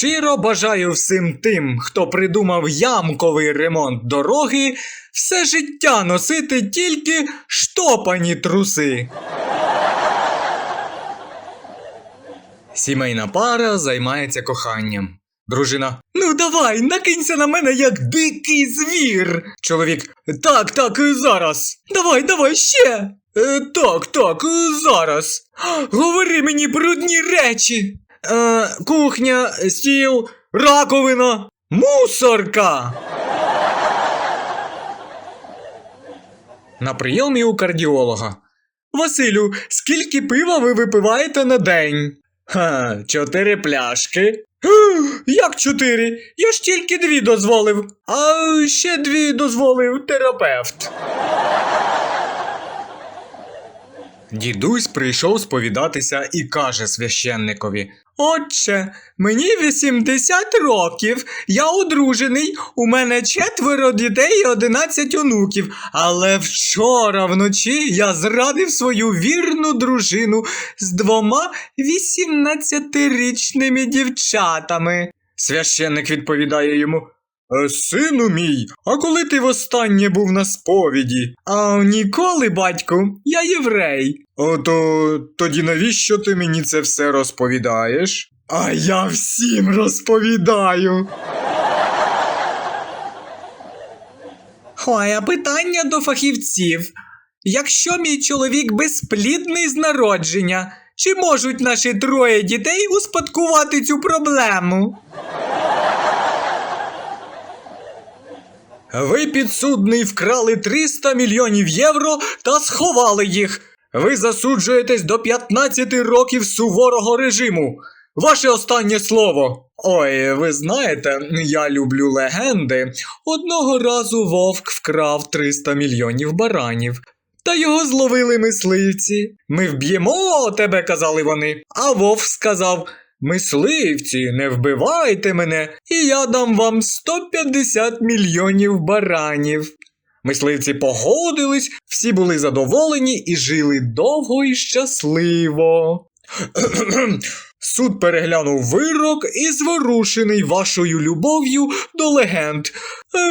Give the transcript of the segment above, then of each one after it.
Щиро бажаю всім тим, хто придумав ямковий ремонт дороги, все життя носити тільки штопані труси. Сімейна пара займається коханням. Дружина. Ну давай, накинься на мене як дикий звір. Чоловік. Так, так, зараз. Давай, давай ще. Е, так, так, зараз. Говори мені брудні речі. Е, кухня, стіл, раковина, мусорка. На прийомі у кардіолога. Василю, скільки пива ви випиваєте на день? Ха, чотири пляшки. Як чотири? Я ж тільки дві дозволив, а ще дві дозволив терапевт. Дідусь прийшов сповідатися і каже священникові: Отче, мені 80 років, я одружений, у мене четверо дітей і 11 онуків. Але вчора вночі я зрадив свою вірну дружину з двома 18-річними дівчатами. Священник відповідає йому. «Е, Сину мій, а коли ти востаннє був на сповіді? А ніколи, батьку, я єврей. Ото тоді навіщо ти мені це все розповідаєш? А я всім розповідаю. Ой, а питання до фахівців. Якщо мій чоловік безплідний з народження, чи можуть наші троє дітей успадкувати цю проблему? Ви підсудний вкрали 300 мільйонів євро та сховали їх. Ви засуджуєтесь до 15 років суворого режиму. Ваше останнє слово. Ой, ви знаєте, я люблю легенди. Одного разу вовк вкрав 300 мільйонів баранів. Та його зловили мисливці. Ми вб'ємо тебе, казали вони. А вовк сказав: Мисливці, не вбивайте мене, і я дам вам 150 мільйонів баранів. Мисливці погодились, всі були задоволені і жили довго і щасливо. Суд переглянув вирок і зворушений вашою любов'ю до легенд.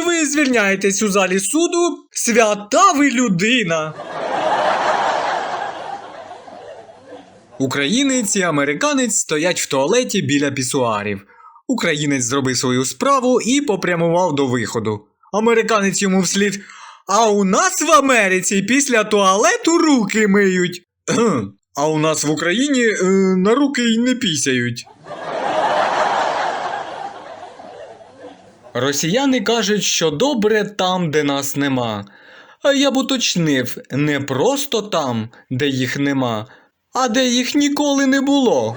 Ви звільняєтесь у залі суду, свята ви людина. Українець і американець стоять в туалеті біля пісуарів. Українець зробив свою справу і попрямував до виходу. Американець йому вслід. А у нас в Америці після туалету руки миють. А у нас в Україні е, на руки й не пісяють. Росіяни кажуть, що добре там, де нас нема. А я б уточнив, не просто там, де їх нема, а де їх ніколи не було.